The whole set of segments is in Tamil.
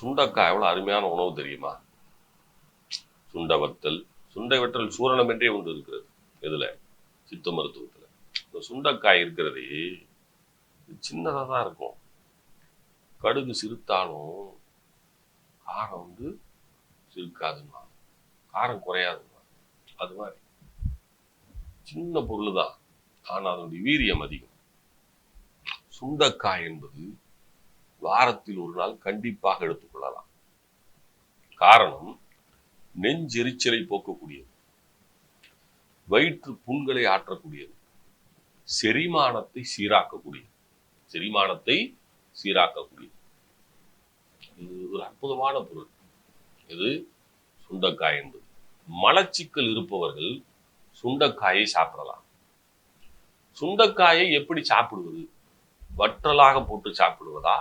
சுண்டக்காய் எவ்வளவு அருமையான உணவு தெரியுமா? சுண்டை வத்தல் சுண்டை வற்றல் சூரணம் என்றே ஒன்று இருக்கிறது எதுல? சித்த மருத்துவத்துல. இந்த சுண்டக்காய் இருக்கிறதே சின்னதாக தான் இருக்கும். கடுகு சிறுத்தாலும் காரம் வந்து சிறுக்காதுமா? காரம் குறையாதுமா? அது மாதிரி. சின்ன பொருள் தான் ஆனால் அதனுடைய வீரியம் அதிகம். சுண்டக்காய் என்பது வாரத்தில் ஒரு நாள் கண்டிப்பாக எடுத்துக்கொள்ளலாம் காரணம் நெஞ்செரிச்சலை போக்கக்கூடியது. வயிற்று புண்களை ஆற்றக்கூடியது. செரிமானத்தை சீராக்கக்கூடியது. செரிமானத்தை சீராக்கக்கூடியது. இது ஒரு அற்புதமான பொருள். இது சுண்டக்காய் என்பது. மலச்சிக்கல் இருப்பவர்கள் சுண்டக்காயை சாப்பிடலாம். சுண்டக்காயை எப்படி சாப்பிடுவது? வற்றலாக போட்டு சாப்பிடுவதா?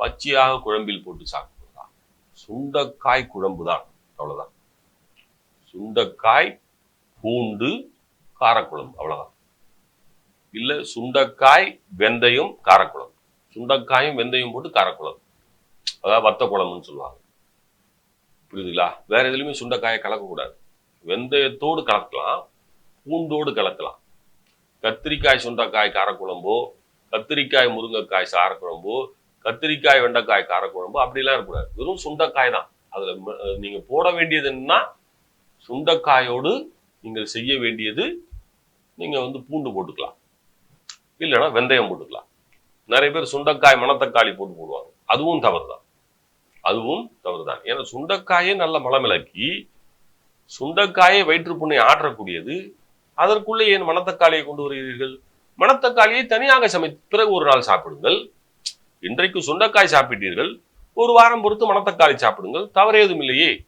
பச்சையாக குழம்பில் போட்டு சாப்பிடுவதா சுண்டக்காய் குழம்பு தான் அவ்வளவுதான். சுண்டக்காய் பூண்டு காரக்குழம்பு அவ்வளவுதான். இல்ல சுண்டக்காய் வெந்தயம் காரக்குழம்பு. சுண்டக்காயும் வெந்தயம் போட்டு காரக்குழம்பு. அதாவது வத்த குழம்புன்னு சொல்லுவாங்க. புரியுதுங்களா? வேற எதுலையுமே சுண்டக்காயை கலக்கக்கூடாது. வெந்தயத்தோடு கலக்கலாம் பூண்டோடு கலக்கலாம். கத்திரிக்காய் சுண்டக்காய் காரக்குழம்போ கத்திரிக்காய் முருங்கைக்காய் சாரக்குழம்போ கத்திரிக்காய் வெண்டைக்காய் காரக்குழம்பு அப்படிலாம் இருக்கக்கூடாது. வெறும் சுண்டைக்காய் தான். அதில் நீங்கள் போட வேண்டியது என்னன்னா சுண்டைக்காயோடு நீங்கள் செய்ய வேண்டியது நீங்கள் வந்து பூண்டு போட்டுக்கலாம். இல்லைன்னா வெந்தயம் போட்டுக்கலாம். நிறைய பேர் சுண்டைக்காய் மணத்தக்காளி போட்டு போடுவாங்க. அதுவும் தவறு தான் அதுவும் தவறு தான் ஏன்னா சுண்டைக்காயை நல்ல மலமிளக்கி சுண்டைக்காயை வயிற்றுப்புண்ணை ஆற்றக்கூடியது. அதற்குள்ளே ஏன் மணத்தக்காளியை கொண்டு வருகிறீர்கள்? மணத்தக்காளியை தனியாக சமைத்து பிறகு ஒரு நாள் சாப்பிடுங்கள். இன்றைக்கு சுண்டக்காய் சாப்பிட்டீர்கள். ஒரு வாரம் பொறுத்து மணத்தக்காளி சாப்பிடுங்கள். தவறு ஏதும் இல்லையே.